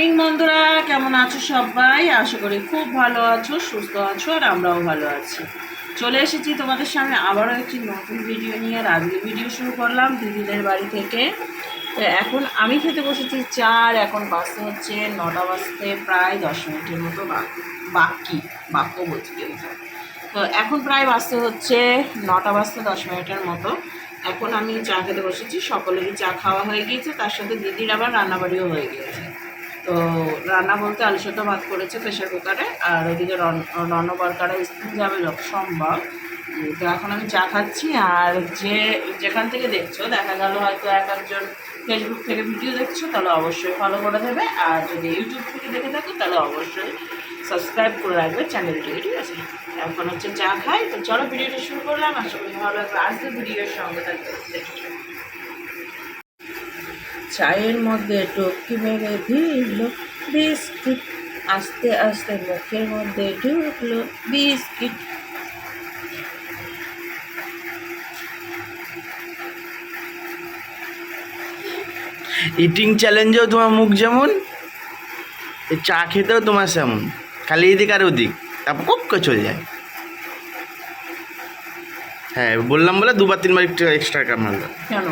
Morning বন্ধুরা, কেমন আছো সবাই? আশা করি খুব ভালো আছো, সুস্থ আছো, আর আমরাও ভালো আছি। চলে এসেছি তোমাদের সামনে আবারও একটি নতুন ভিডিও নিয়ে, আর আজকে ভিডিও শুরু করলাম দিদিদের বাড়ি থেকে। তো এখন আমি খেতে বসেছি চার, এখন বাজতে হচ্ছে নটা বাজতে প্রায় দশ মিনিটের মতো বাকি বাক্য বলছি তো এখন প্রায় বাজতে হচ্ছে নটা বাজতে দশ মিনিটের মতো। এখন আমি চা খেতে বসেছি, সকলেরই চা খাওয়া হয়ে গিয়েছে, তার সাথে দিদির আবার রান্নাবাড়িও হয়ে গিয়েছে। তো রান্না বলতে আলু সেদ্ধ ভাত করেছে প্রেশার কুকারে, আর ওইদিকে রণবরকারা স্কুল যাবে সম্ভব তো এখন আমি চা খাচ্ছি, আর যে, যেখান থেকে দেখছ, দেখা গেল হয়তো এক একজন ফেসবুক থেকে ভিডিও দেখছ, তাহলে অবশ্যই ফলো করে দেবে, আর যদি ইউটিউব থেকে দেখে থাকো, তাহলে অবশ্যই সাবস্ক্রাইব করে রাখবে চ্যানেলটিকে ঠিক আছে? এখন হচ্ছে চা খাই, তো চলো ভিডিওটা শুরু করলাম, আশা করি ভালো লাগবে আজকে ভিডিওর সঙ্গে থাকবে দেখতে। চায়ের মধ্যে টপকি মেরে দিল। বিস্কিট আস্তে আস্তে মুখের মধ্যে ঢুকলো বিস্কিট। ইটিং চ্যালেঞ্জেও তোমার মুখ যেমন চা খেতেও তোমার সেমন। খালি এদিক আর ওদিক তারপর কপ করে চলে যায়। হ্যাঁ বললাম বলে দুবার তিনবার একটু এক্সট্রা কাম মারলো কেন?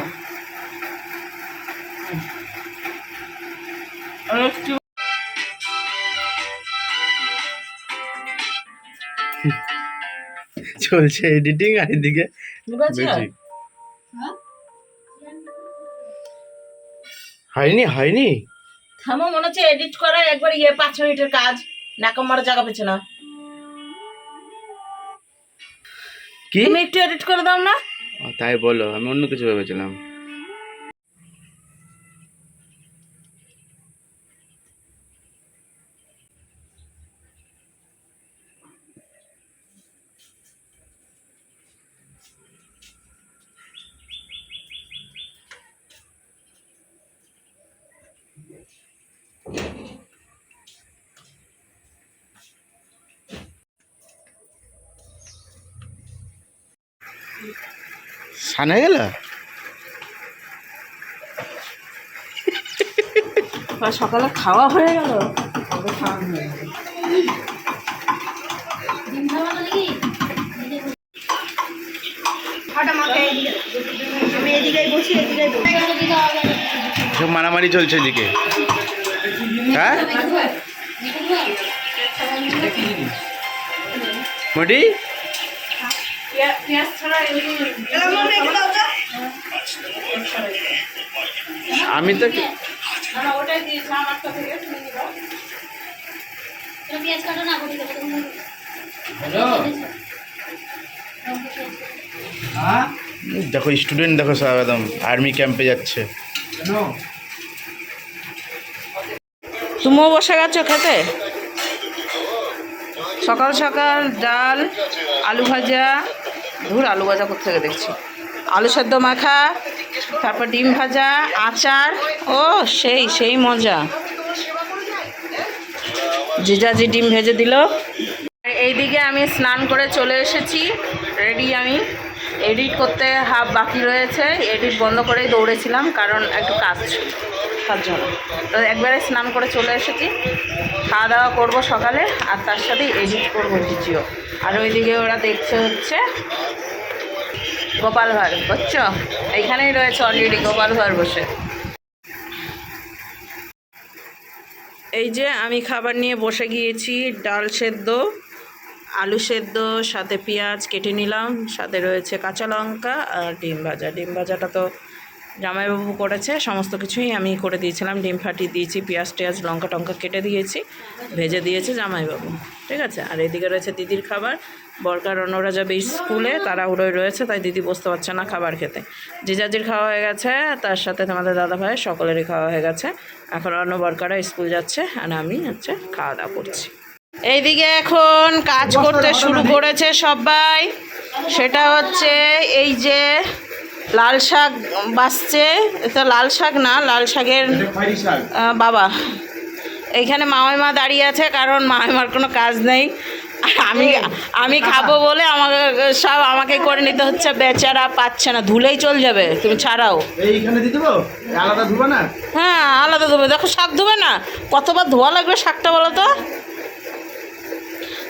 চলছে এডিটিং আর এদিকে music। হয়নি হয়নি। থামো মনে হচ্ছে এডিট করা একবার ইয়ে পাঁচ মিনিটের কাজ। নাকম মারা জায়গা পেছে না। কি? তুমি একটু এডিট করে দাও না। তাই বলো আমি অন্য কিছু ভেবেছিলাম। সানে গেল? আর সকালে খাওয়া হয়ে গেল। খাওয়া হয়ে গেল সব মারামারি চলছে এদিকে। হ্যাঁ? মোটি না তো দেখো স্টুডেন্ট দেখো সব একদম আর্মি ক্যাম্পে যাচ্ছে। তুমিও বসে গেছো খেতে? সকাল সকাল ডাল আলু ভাজা ধুর, আলু ভাজা থেকে দেখছি? আলু সেদ্ধ মাখা, তারপর ডিম ভাজা, আচার। ও, সেই সেই মজা। জিজাজি ডিম ভেজে দিল। এইদিকে আমি স্নান করে চলে এসেছি, রেডি আমি। এডিট করতে হাফ বাকি রয়েছে। এডিট বন্ধ করেই দৌড়েছিলাম, কারণ একটু কাজ ছিল। তার জন্য। তো একবারে স্নান করে চলে এসেছি। খাওয়া দাওয়া করব সকালে, আর তার সাথে এডিট করব ভিডিও। আর ওইদিকে ওরা দেখছে হচ্ছে গোপাল ভাঁড়, বুঝছ? এইখানেই রয়েছে অলরেডি গোপাল ভাঁড় বসে। এই যে আমি খাবার নিয়ে বসে গিয়েছি, ডাল সেদ্ধ। আলু সেদ্ধ, সাথে পেঁয়াজ কেটে নিলাম, সাথে রয়েছে কাঁচা লঙ্কা আর ডিম ভাজা। ডিম ভাজাটা তো জামাইবাবু করেছে, সমস্ত কিছুই আমি করে দিয়েছিলাম, ডিম ফাটিয়ে দিয়েছি, পেঁয়াজ টেয়াজ, লঙ্কা টঙ্কা কেটে দিয়েছি, ভেজে দিয়েছে জামাইবাবু। ঠিক আছে? আর এদিকে রয়েছে দিদির খাবার। বরকার অন্যরা যাবে স্কুলে, তারা উড়োয় রয়েছে, তাই দিদি বসতে পারছে না খাবার খেতে। জিজাজির খাওয়া হয়ে গেছে, তার সাথে তোমাদের দাদা ভাই সকলেরই খাওয়া হয়ে গেছে। এখন অন্য বরকারা স্কুল যাচ্ছে, আর আমি হচ্ছে খাওয়া দাওয়া করছি। এইদিকে এখন কাজ করতে শুরু করেছে সবাই। সেটা হচ্ছে এই যে লাল শাক বাসছে এটা লাল শাক না লাল শাকের বাবা। এইখানে মামাইমা দাঁড়িয়ে আছে কারণ মামাইমার কোনো কাজ নেই। আমি আমি খাব বলে আমাকে সব আমাকে করে নিতে হচ্ছে বেচারা পাচ্ছে না ধুলেই চল যাবে তুমি ছাড়াও। এইখানে দিয়ে দেবো আলাদা ধুবো না? হ্যাঁ আলাদা ধোবে। দেখো শাক ধোবে না। কতবার ধোয়া লাগবে শাকটা বলো তো?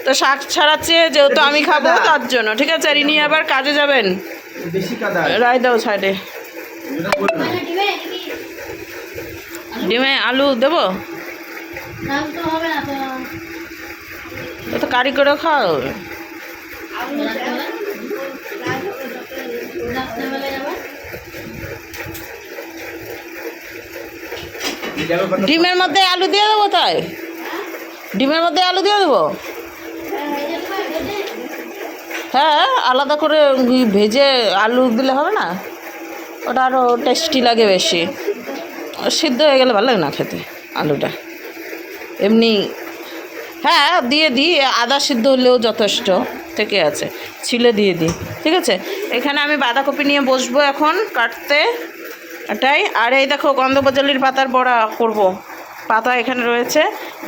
তো শাক ছাড়াচ্ছে যেহেতু আমি খাব তার জন্য। ঠিক আছে রিনি আবার কাজে যাবেন। বেশি রায় দাও সাইডে। ডিমে আলু দেবো? তো হবে না তো। ও তো কারি করে খাও। ডিমের মধ্যে আলু দিয়ে দেবো তাই? ডিমের মধ্যে আলু দিয়ে দেবো? হ্যাঁ আলাদা করে ভেজে আলু দিলে হবে না? ওটা আরও টেস্টি লাগে বেশি। সিদ্ধ হয়ে গেলে ভালো লাগে না খেতে আলুটা। এমনি হ্যাঁ দিয়ে দিই, আদা সিদ্ধ হলেও যথেষ্ট থেকে আছে। ছিলে দিয়ে দিই, ঠিক আছে? এখানে আমি বাঁধাকপি নিয়ে বসবো এখন কাটতে। এটাই, আর এই দেখো গন্ধপজলির পাতার বড়া করব। পাতা এখানে রয়েছে।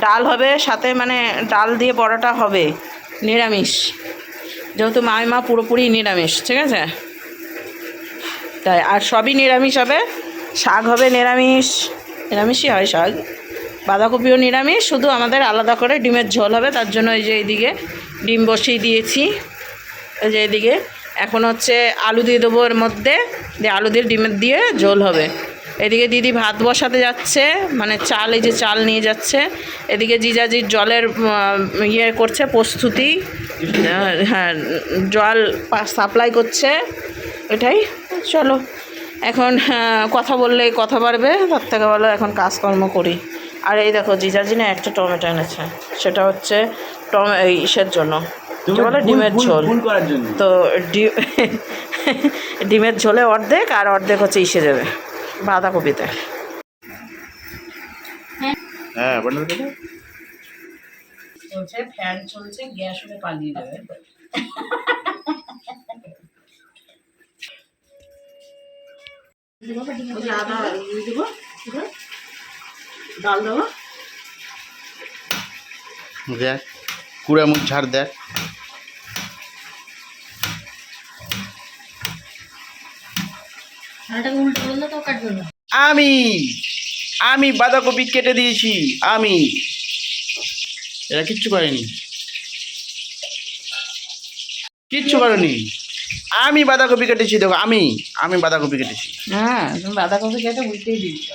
ডাল হবে, সাথে মানে ডাল দিয়ে বড়াটা হবে। নিরামিষ। যেহেতু মামিমা পুরোপুরি নিরামিষ, ঠিক আছে? তাই, আর সবই নিরামিষ হবে। শাক হবে নিরামিষ। নিরামিষই হয় শাক। বাঁধাকপিও নিরামিষ, শুধু আমাদের আলাদা করে ডিমের ঝোল হবে, তার জন্য এই যে এইদিকে ডিম বসিয়ে দিয়েছি। এই যে এইদিকে। এখন হচ্ছে আলু দিয়ে দেবো এর মধ্যে, দিয়ে আলু দিয়ে ডিমের দিয়ে ঝোল হবে। এদিকে দিদি ভাত বসাতে যাচ্ছে মানে চাল এই যে চাল নিয়ে যাচ্ছে। এদিকে জিজাজির জলের ইয়ে করছে প্রস্তুতি। হ্যাঁ জল সাপ্লাই করছে। এটাই চলো। এখন হ্যাঁ, কথা বললে কথা বাড়বে তার থেকে বলো এখন কাজকর্ম করি। আর এই দেখো জিজাজি না একটা টমেটো এনেছে। সেটা হচ্ছে টমে ইসের জন্য। বলে? ডিমের ঝোল। তো ডিম ডিমের ঝোলে অর্ধেক আর অর্ধেক হচ্ছে ইসে যাবে বাঁধাকপিতে। হ্যাঁ চলছে ফ্যান চলছে গ্যাস উঠে পালিয়ে যাবে। আদা দেবো ডাল দেবো দেখ কুড়া মুখ ঝাড় দেখ ঠান্ডাটাকে উল্টো করলে তো কাটবে না আমি আমি বাঁধাকপি কেটে দিয়েছি আমি। এরা কিচ্ছু করেনি। কিচ্ছু করেনি। আমি বাঁধাকপি কেটেছি দেখো আমি আমি বাঁধাকপি কেটেছি। হ্যাঁ তুমি বাঁধাকপি কেটে বুঝতেই দিচ্ছ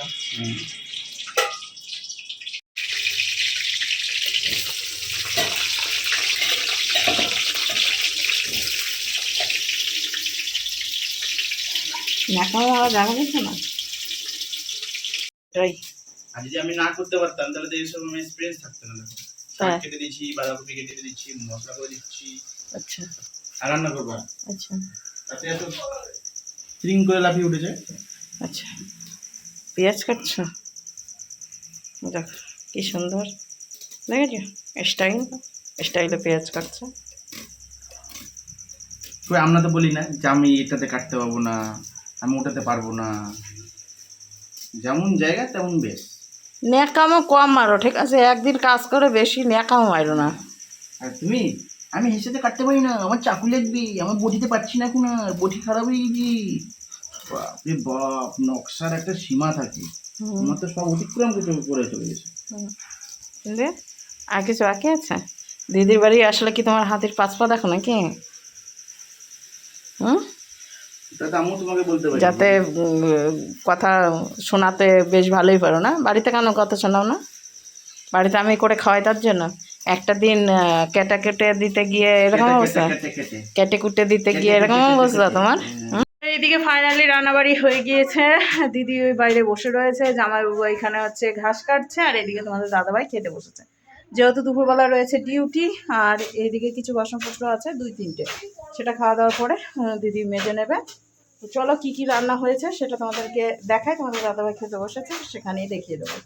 ন্যাকামো আবার দেখা যাচ্ছে না আর যদি আমি না করতে পারতাম তাহলে তো এইসব আমার এক্সপিরিয়েন্স থাকতো না শাক হ্যাঁ। কেটে দিচ্ছি বাঁধাকপি কেটে দিচ্ছি মশলা করে দিচ্ছি। আচ্ছা। আর রান্না করবা আচ্ছা। তাতে এত স্প্রিং করে লাফিয়ে উঠেছে আচ্ছা। পেঁয়াজ কাটছো? দেখ কি সুন্দর। দেখেছ? স্টাইল স্টাইলে পেঁয়াজ কাটছো। তো আমরা তো বলি না যে আমি এটাতে কাটতে পারব না। আমি ওটাতে পারব না। যেমন জায়গা তেমন বেশ। ন্যাকামো কম মারো ঠিক আছে? একদিন কাজ করে বেশি ন্যাকামো মারো না। আর তুমি? আমি হেসেতে কাটতে পারি না। আমার চাকু লাগবে। আমার বটিতে পারছি না এখন আর। বটি খারাপ হয়ে গেছি। বাপরে বাপ নকশার একটা সীমা থাকে। আমার তো সব অতিক্রম করে চলে গেছে। আর কিছু বাকি আছে? দিদির বাড়ি আসলে কি তোমার হাতের পাঁচ পা দেখো নাকি? হুম? যাতে কথা শোনাতে বেশ ভালোই পারো না? বাড়িতে কেন কথা শোনাও না? বাড়িতে আমি করে খাওয়াই তার জন্য? একটা দিন কেটে কেটে দিতে গিয়ে এরকম অবস্থা? কেটে, কেটে, দিতে গিয়ে এরকম অবস্থা তোমার। এইদিকে ফাইনালি রান্নাবাড়ি হয়ে গিয়েছে। দিদি ওই বাইরে বসে রয়েছে জামাইবাবু এখানে হচ্ছে ঘাস কাটছে আর এদিকে তোমাদের দাদাভাই খেতে বসেছে। যেহেতু দুপুরবেলা রয়েছে ডিউটি আর এইদিকে কিছু বাসনপত্র আছে দুই তিনটে। সেটা খাওয়া দাওয়ার পরে দিদি মেজে নেবে। তো চলো কি কি রান্না হয়েছে সেটা তোমাদেরকে দেখায় তোমাদের দাদাভাই খেতে বসেছে, সেখানেই দেখিয়ে দেবো।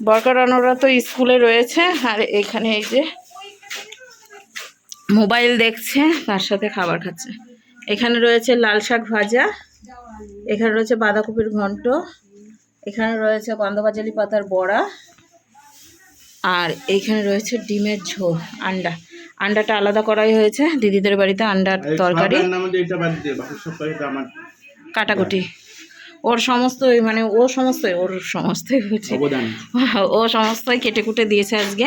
বরকার রান্নারা তো স্কুলে রয়েছে, আর এখানে এই যে মোবাইল দেখছে, তার সাথে খাবার খাচ্ছে। এখানে রয়েছে লাল শাক ভাজা, এখানে রয়েছে বাঁধাকপির ঘন্ট, এখানে রয়েছে গন্ধবাজালি পাতার বড়া, আর এইখানে রয়েছে ডিমের ঝোল, আন্ডা। আন্ডাটা আলাদা করাই হয়েছে। দিদিদের বাড়িতে আন্ডার তরকারি। কাটাকুটি। ওর সমস্তই মানে ও সমস্তই ওর সমস্তই হচ্ছে ও সমস্তই কেটে কুটে দিয়েছে আজকে।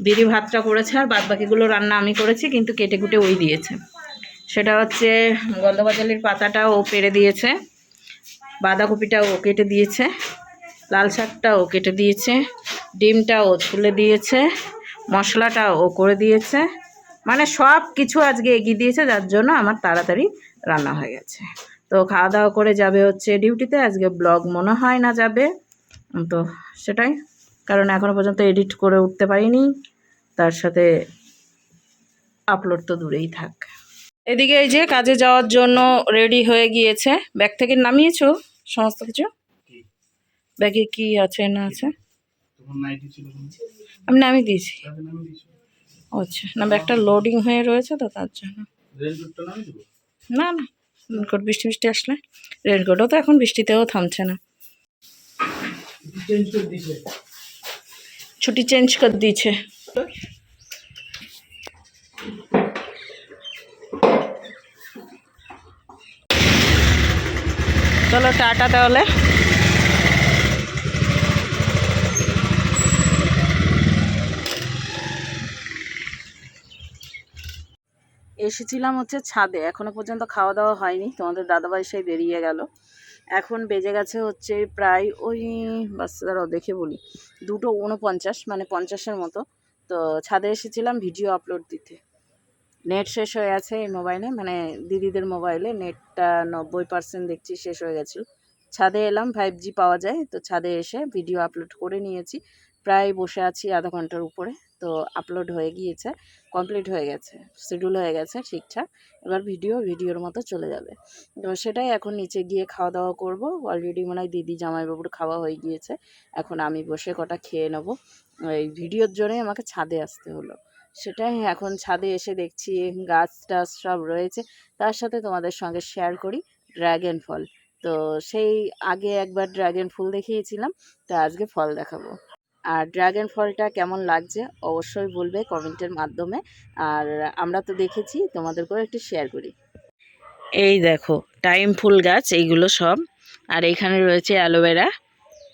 দিদি ভাতটা করেছে আর বাদ বাকিগুলো রান্না আমি করেছি কিন্তু কেটে কুটে ওই দিয়েছে। সেটা হচ্ছে গন্ধবাজালির পাতাটা ও পেরে দিয়েছে। বাঁধাকপিটা ও কেটে দিয়েছে। লাল শাকটা ও কেটে দিয়েছে। ডিমটা ও ছুলে দিয়েছে। মশলাটা ও করে দিয়েছে। মানে সব কিছু আজকে এগিয়ে দিয়েছে যার জন্য আমার তাড়াতাড়ি রান্না হয়ে গেছে। তো খাওয়া দাওয়া করে যাবে হচ্ছে ডিউটিতে আজকে ব্লগ মনে হয় না যাবে। তো সেটাই কারণ এখনও পর্যন্ত এডিট করে উঠতে পারিনি। তার সাথে আপলোড তো দূরেই থাক। এদিকে এই যে কাজে যাওয়ার জন্য রেডি হয়ে গিয়েছে। ব্যাগ থেকে নামিয়েছো সমস্ত কিছু? ব্যাগে কি আছে না আছে তোমার নাইটি ছিল না? আমি নামিয়ে দিয়েছি। আচ্ছা না ব্যাগটা লোডিং হয়ে রয়েছে তো তার জন্য। না না রেনকোট বৃষ্টি বৃষ্টি আসলে। রেনকোটও তো এখন বৃষ্টিতেও থামছে না। ছুটি চেঞ্জ করে দিয়েছে। চলো টাটা তাহলে। এসেছিলাম হচ্ছে ছাদে, এখনও পর্যন্ত খাওয়া দাওয়া হয়নি, তোমাদের দাদাভাই সেই বেরিয়ে গেল। এখন বেজে গেছে হচ্ছে প্রায় ওই বাচ্চাদারাও দেখে বলি, দুটো উনপঞ্চাশ মানে পঞ্চাশের মতো। তো ছাদে এসেছিলাম ভিডিও আপলোড দিতে। নেট শেষ হয়ে আছে এই মোবাইলে মানে দিদিদের মোবাইলে, নেটটা নব্বই পার্সেন্ট দেখছি শেষ হয়ে গেছিল। ছাদে এলাম ফাইভ জি পাওয়া যায়, তো ছাদে এসে ভিডিও আপলোড করে নিয়েছি। প্রায় বসে আছি আধা ঘণ্টার উপরে। তো আপলোড হয়ে গিয়েছে কমপ্লিট হয়ে গেছে শিডিউল হয়ে গেছে ঠিকঠাক। এবার ভিডিও ভিডিওর মতো চলে যাবে। তো সেটাই এখন নিচে গিয়ে খাওয়া দাওয়া করব। অলরেডি মনে হয় দিদি, জামাইবাবুর খাওয়া হয়ে গিয়েছে। এখন আমি বসে কটা খেয়ে নেব। এই ভিডিওর জন্যই আমাকে ছাদে আসতে হলো। সেটাই এখন ছাদে এসে দেখছি গাছ টাছ সব রয়েছে। তার সাথে তোমাদের সঙ্গে শেয়ার করি ড্র্যাগন ফল তো সেই আগে একবার ড্র্যাগন ফুল দেখিয়েছিলাম। তো আজকে ফল দেখাবো। আর ড্রাগন ফলটা কেমন লাগছে অবশ্যই বলবে কমেন্টের মাধ্যমে। আর আমরা তো দেখেছি তোমাদেরকেও একটু শেয়ার করি। এই দেখো, টাইম ফুল গাছ, এইগুলো সব। আর এইখানে রয়েছে অ্যালোভেরা,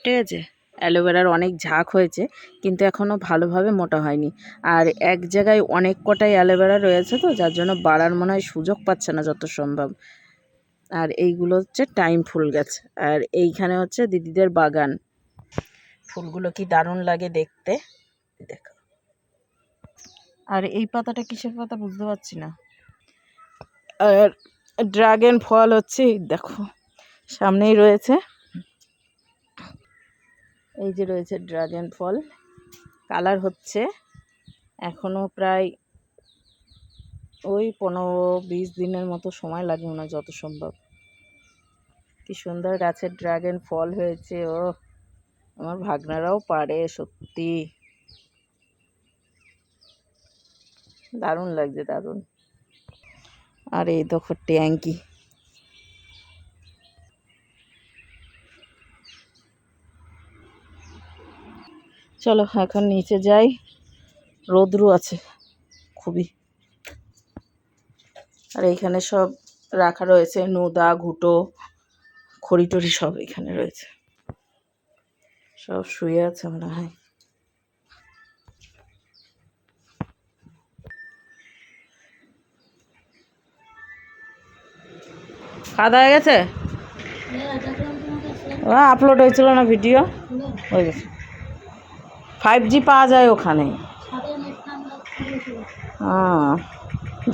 ঠিক আছে? অ্যালোভেরার অনেক ঝাঁক হয়েছে, কিন্তু এখনও ভালোভাবে মোটা হয়নি। আর এক জায়গায় অনেক কটাই অ্যালোভেরা রয়েছে তো, যার জন্য বাড়ার মনে হয় সুযোগ পাচ্ছে না যত সম্ভব। আর এইগুলো হচ্ছে টাইম ফুল গাছ। আর এইখানে হচ্ছে দিদিদের বাগান। ফুলগুলো কি দারুণ লাগে দেখতে। দেখো। আর এই পাতাটা কিসের পাতা বুঝতে পারছি না। আর ড্রাগন ফল হচ্ছে, দেখো, সামনেই রয়েছে। এই যে রয়েছে ড্রাগন ফল। কালার হচ্ছে এখনও প্রায় ওই পনেরো বিশ দিনের মতো সময় লাগবে না যত সম্ভব। কি সুন্দর গাছের ড্রাগন ফল হয়েছে ও আমার ভাগনারাও পারে, সত্যি। দারুণ লাগছে, দারুণ। আর এই দেখো ট্যাঙ্কি। চলো, এখন নিচে যাই। রোদ্রু আছে খুবই। আর এইখানে সব রাখা রয়েছে, নোদা, ঘুটো খড়ি টড়ি সব এখানে রয়েছে। সব শুয়ে আছে মনে হয়। খাওয়া হয়ে গেছে? আপলোড হয়েছিল না ভিডিও হয়ে গেছে। ফাইভ জি পাওয়া যায় ওখানে। হ্যাঁ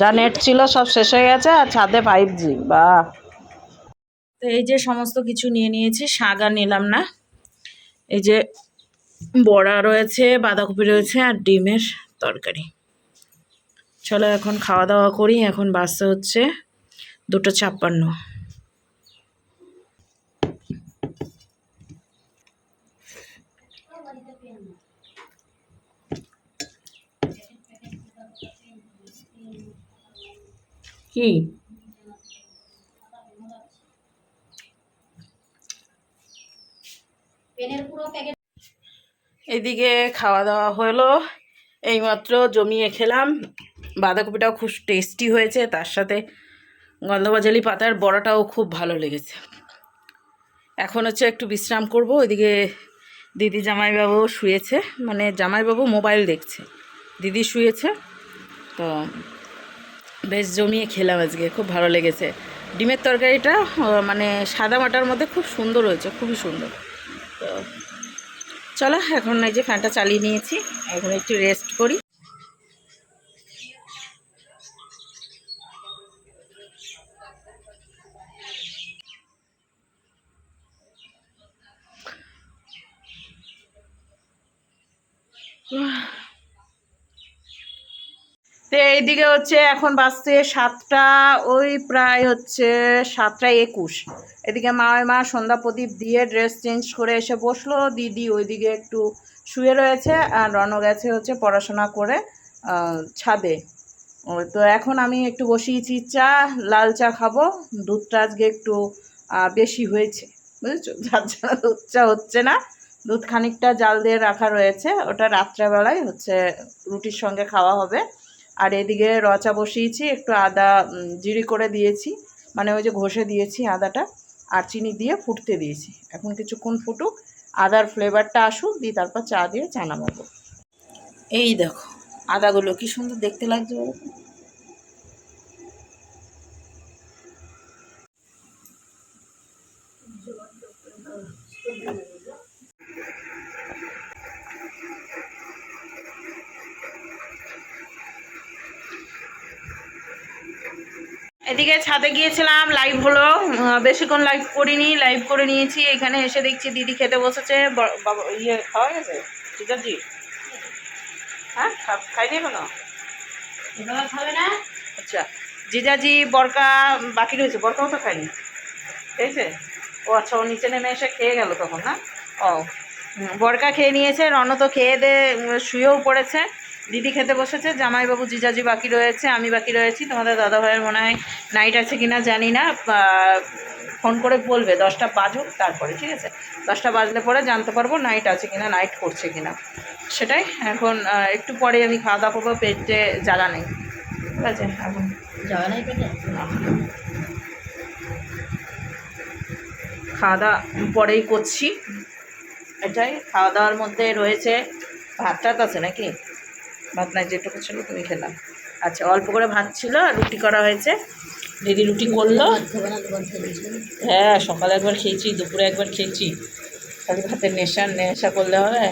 যা নেট ছিল সব শেষ হয়ে গেছে আর ছাদে ফাইভ জি বা তো এই যে সমস্ত কিছু নিয়ে নিয়েছি শাক আর নিলাম না। এই যে বড়া রয়েছে, বাঁধাকপি রয়েছে আর ডিমের তরকারি। চলো এখন খাওয়া দাওয়া করি, এখন বাসতে হচ্ছে দুটো ছাপ্পান্ন। কি? এদিকে খাওয়া দাওয়া হলো। এইমাত্র জমিয়ে খেলাম। বাঁধাকপিটাও খুব টেস্টি হয়েছে, তার সাথে গন্ধবাজালি পাতার বড়াটাও খুব ভালো লেগেছে। এখন হচ্ছে একটু বিশ্রাম করব। ওইদিকে দিদি জামাইবাবু শুয়েছে। মানে জামাইবাবু মোবাইল দেখছে। দিদি শুয়েছে। তো বেশ জমিয়ে খেলাম আজকে, খুব ভালো লেগেছে। ডিমের তরকারিটা মানে সাদা মাটার মধ্যে খুব সুন্দর হয়েছে, খুবই সুন্দর। চলো এখন এই যে ফ্যানটা চালিয়ে নিয়েছি। এখন একটু রেস্ট করি। তো এইদিকে হচ্ছে এখন বাজছে সাতটা, ওই প্রায় হচ্ছে সাতটা একুশ। এদিকে মা মা সন্ধ্যা প্রদীপ দিয়ে ড্রেস চেঞ্জ করে এসে বসল, দিদি ওইদিকে একটু শুয়ে রয়েছে আর রণ গেছে হচ্ছে পড়াশোনা করে ছাদে। তো এখন আমি একটু বসিয়েছি চা, লাল চা খাব, দুধটা আজকে একটু বেশি হয়েছে, বুঝেছ? যার জন্য দুধ চা হচ্ছে না। দুধ খানিকটা জাল দিয়ে রাখা রয়েছে, ওটা রাত্রেবেলায় হচ্ছে রুটির সঙ্গে খাওয়া হবে। আর এদিকে রচা বসিয়েছি, একটু আদা জিরি করে দিয়েছি। মানে ওই যে ঘষে দিয়েছি আদাটা আর চিনি দিয়ে ফুটতে দিয়েছি। এখন কিছুক্ষণ ফুটুক, আদার ফ্লেভারটা আসুক, দিয়ে তারপর চা দিয়ে চা নামাবো। এই দেখো, আদাগুলো কি সুন্দর দেখতে লাগছে বলো এদিকে ছাদে গিয়েছিলাম লাইভ হলো। বেশিক্ষণ লাইভ করিনি লাইভ করে নিয়েছি। এখানে এসে দেখছি দিদি খেতে বসেছে। বাবা ইয়ে খাওয়া গেছে? ঠিক আছে হ্যাঁ খা- খাইনি এখনও? খাবে না? আচ্ছা জিজাজি বরকা বাকি রয়েছে। বরকাও তো খায়নি? খেয়েছে? ও আচ্ছা ও নিচে নেমে এসে খেয়ে গেল তখন না? ও বরকা খেয়ে নিয়েছে। রণ তো খেয়ে দে শুয়েও পড়েছে। দিদি খেতে বসেছে জামাইবাবু জিজাজি বাকি রয়েছে আমি বাকি রয়েছি। তোমাদের দাদা ভাইয়ের মনে হয় নাইট আছে কি না জানি না ফোন করে বলবে দশটা বাজুক তারপরে ঠিক আছে? দশটা বাজলে পরে জানতে পারব নাইট আছে কিনা নাইট করছে কিনা। সেটাই এখন একটু পরে আমি খাওয়া দাওয়া করব পেটে জ্বালা নেই। ঠিক আছে এখন যাওয়া নাই পেটে? খাওয়া দাওয়া পরেই করছি। এটাই খাওয়া দাওয়ার মধ্যে রয়েছে ভাত টাত আছে নাকি? ভাত নাই যেটুকু ছিল তুমি খেলাম। আচ্ছা অল্প করে ভাত ছিল আর রুটি করা হয়েছে। দিদি রুটি করল। হ্যাঁ সকালে একবার খেয়েছি, দুপুরে একবার খেয়েছি। তাহলে ভাতের নেশা নেশা করলে হবে।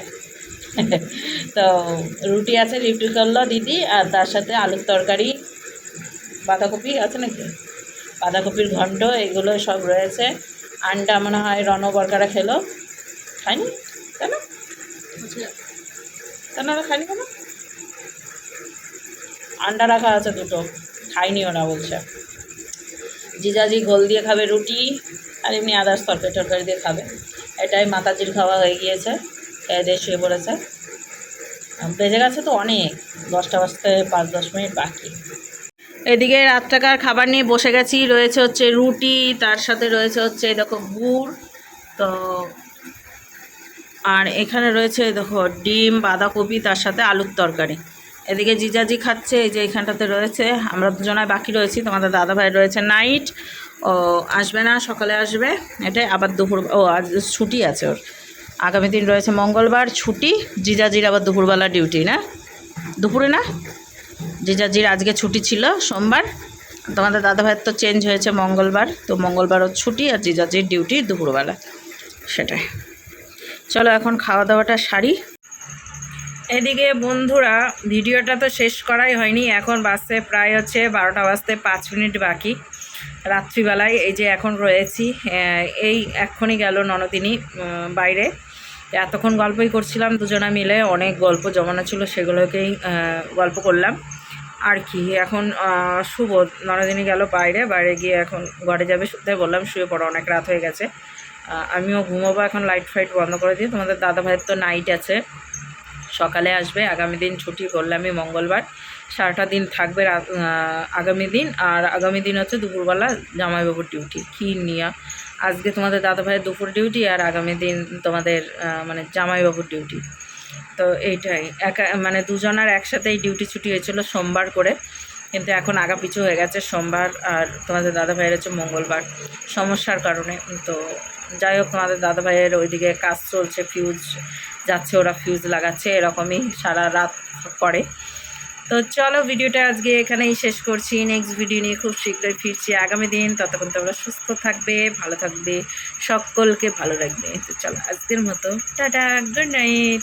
তো রুটি আছে রুটি করল দিদি আর তার সাথে আলুর তরকারি, বাঁধাকপি আছে নাকি? বাঁধাকপির ঘণ্ট এগুলো সব রয়েছে। আন্ডা মনে হয় রণবরকারা খেলো। খায়নি? কেন? কেন? খায়নি কেন? আন্ডা রাখা আছে দুটো। খাইনি ওরা বলছে। জিজাজি গোল দিয়ে খাবে রুটি আর এমনি আদার্স তরকারি টরকারি দিয়ে খাবে। এটাই মাতাজির খাওয়া হয়ে গিয়েছে। খেয়ে দিয়ে শুয়ে পড়েছে। বেজে গেছে তো অনেক। দশটা বাজতে পাঁচ দশ মিনিট বাকি। এদিকে রাত্রাকার খাবার নিয়ে বসে গেছি। রয়েছে হচ্ছে রুটি, তার সাথে রয়েছে হচ্ছে দেখো গুড়। তো আর এখানে রয়েছে দেখো ডিম, বাঁধাকপি, তার সাথে আলুর তরকারি। এদিকে জিজাজি খাচ্ছে, এই যে এখানটাতে রয়েছে। আমরা দুজনায় বাকি রয়েছি, তোমাদের দাদা ভাই রয়েছে নাইট ও আসবে না, সকালে আসবে। এটাই আবার দুপুর, ও আজ ছুটি আছে ওর। আগামী দিন রয়েছে মঙ্গলবার, ছুটি। জিজাজির আবার দুপুরবেলা ডিউটি না? দুপুরে না? জিজাজির আজকে ছুটি ছিল সোমবার। তোমাদের দাদা ভাইয়ের তো চেঞ্জ হয়েছে মঙ্গলবার, তো মঙ্গলবারও ছুটি আর জিজাজির ডিউটি দুপুরবেলা। সেটাই। চলো এখন খাওয়া দাওয়াটা সারি। এদিকে বন্ধুরা, ভিডিওটা তো শেষ করাই হয়নি, এখন বাজতে প্রায় হচ্ছে বারোটা বাজতে পাঁচ মিনিট বাকি, রাত্রিবেলায় এই যে এখন রয়েছি এই এক্ষুনি গেল ননদিনী বাইরে, এতক্ষণ গল্পই করছিলাম, দুজনা মিলে অনেক গল্প জমানো ছিল, সেগুলোকেই গল্প করলাম, আর কি, এখন শুভ, ননদিনী গেল বাইরে বাইরে গিয়ে এখন ঘরে যাবে, শুতে বললাম, শুয়ে পড়ো, অনেক রাত হয়ে গেছে আমিও ঘুমোবো, এখন লাইট ফাইট বন্ধ করে দিই, তোমাদের দাদা ভাইয়ের তো নাইট আছে সকালে আসবে, আগামী দিন ছুটি করলামই মঙ্গলবার। সারাটা দিন থাকবে আগামী দিন, আর আগামী দিন হচ্ছে দুপুরবেলা জামাইবাবুর ডিউটি কী নিয়া? আজকে তোমাদের দাদা ভাইয়ের দুপুর ডিউটি আর আগামী দিন তোমাদের মানে জামাইবাবুর ডিউটি তো এইটাই, একা মানে দুজনার একসাথেই ডিউটি ছুটি হয়েছিল সোমবার করে। কিন্তু এখন আগা পিছু হয়ে গেছে সোমবার, আর তোমাদের দাদা ভাইয়ের হচ্ছে মঙ্গলবার। সমস্যার কারণে, তো যাই হোক তোমাদের দাদা ভাইয়ের ওইদিকে কাজ চলছে ফিউজ যাচ্ছে, ওরা ফিউজ লাগাচ্ছে, এরকমই সারা রাত করে। তো চলো ভিডিওটা আজকে এখানেই শেষ করছি। নেক্সট ভিডিও নিয়ে খুব শীঘ্রই ফিরছি। আগামী দিন ততক্ষণ তোমরা সুস্থ থাকবে, ভালো থাকবে, সকলকে ভালো রাখবে। তো চলো আজকের মতো। Tata good night